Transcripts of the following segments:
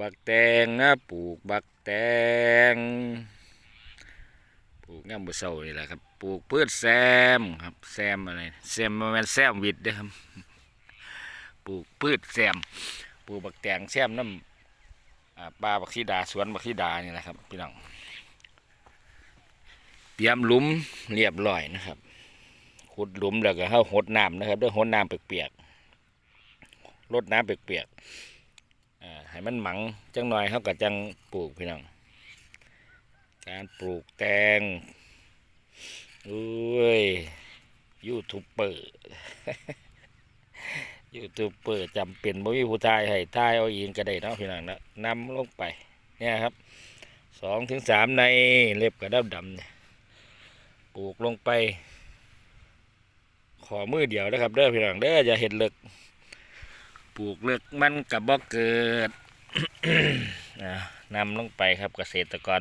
บักแตงนะปลูกบักแตง ปลูกย่ำบุเศร้านี่แหละครับ ปลูกพืชแซมครับ แซมอะไร แซมมันแซมวิดเด้ครับ ปลูกพืชแซม ปลูกบักแตงแซมน้ำปลาบักขีดาสวนบักขีดานี่แหละครับพี่น้อง เตรียมหลุมเรียบร้อยนะครับขุดหลุมแล้วก็เข้าหดน้ำนะครับด้วยหดน้ำเปียกๆรดน้ำเปียกๆ ให้มันหมังจังหน่อยเขาก็จังปลูกพี่น้องการปลูกแตงอุ้ยยูทูบเบอร์ยูทูบเบอร์จำเป็นบ่มีผู้ทายให้ทายเอาเองก็ได้เนาะพี่น้องนะนำลงไปเนี่ยครับสองถึงสามในเล็บกระดับดำเนี่ยปลูกลงไป ขอมือเดียวนะครับเด้อพี่น้องเด้ออย่าเห็ดเลิกปลูกเลือกมันกับบ่เกิด นำลงไปครับเกษตรกร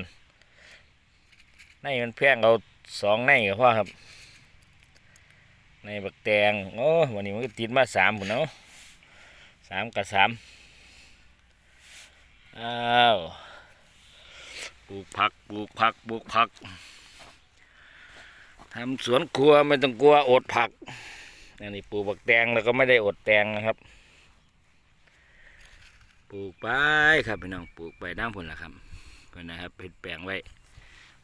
ในมันแพงเอาสองในก็พอครับ ในบักแตงโอ้วันนี้มันก็ติดมาสามพุ่นเนาะสามกับสามอ้าวปลูกผักปลูกผักปลูกผักทำสวนครัวไม่ต้องกลัวอดผักอันนี้ปลูกบักแตงแล้วก็ไม่ได้อดแตงนะครับ ลูกไปครับพี่น้องปลูกไปด้านผลละครับเพื่อนนะครับเพ็ดแปลงไว้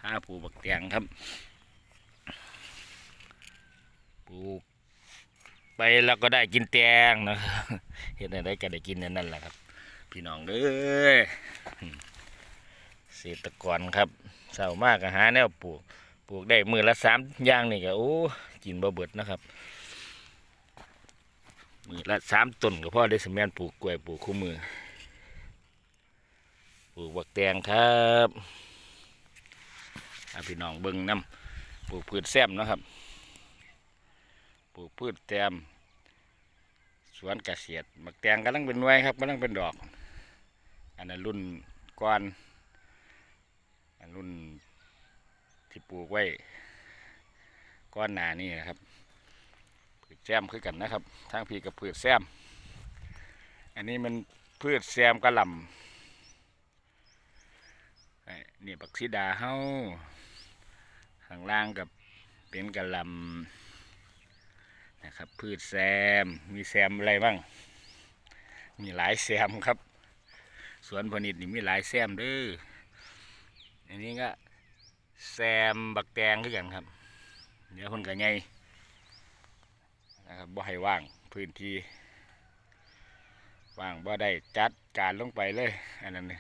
ห้าปลูกบักแตงครับปลูกไปแล้วก็ได้กินแตงนะครับเห็นอะไรก็ได้กินนั่นแหละครับ พี่น้องเอ้ยเกษตรกรครับเศร้ามากก็หาแนวปลูกปลูกได้มือละสามย่างนี่ก็โอ้กินบ่เบิดนะครับมือละสามต้นก็พอได้สมแมนปลูกกล้วยปลูกคู่มือ ปลูกบักแตงครับพี่น้องเบิ้งน้ำปลูกพืชแซมนะครับปลูกพืชแซมสวนเกษตรบักแตงกำลังเป็นหน่วยครับกำลังเป็นดอก อันนั้นรุ่นก้อนอันรุ่นที่ปลูกไว้ก้อนหนานี่นะครับพืชแซมคือกันนะครับทางพี่กับพืชแซม อันนี้มันพืชแซมกระหล่ำ นี่บักซีดาเฮาข้างล่างกับเป็นกระลำนะครับ พืชแซม มีแซมอะไรบ้าง มีหลายแซมครับ สวนพนิดนี่มีหลายแซมด้ออันนี้ก็แซมบักแตงคือกันครับ เดี๋ยวคนกันไงนะครับบ่ให้ว่างพื้นที่ว่างบ่ได้จัดการลงไปเลย อันนั้นนี่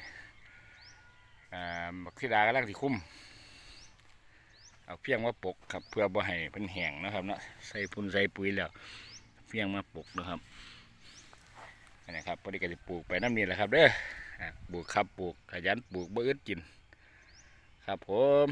บักทิดากำลังสิคุ้มเอาเพียงมาปกครับเพื่อบ่ให้เพิ่นแห้งนะครับเนาะใส่พุ่นใส่ปุ๋ยแล้วเพียงมาปกนะครับอันนี้ครับพอดีก็จะปลูกไปน้ำนี่แหละครับเด้อปลูกครับปลูกขยันปลูกบ่อึดกิน ครับผม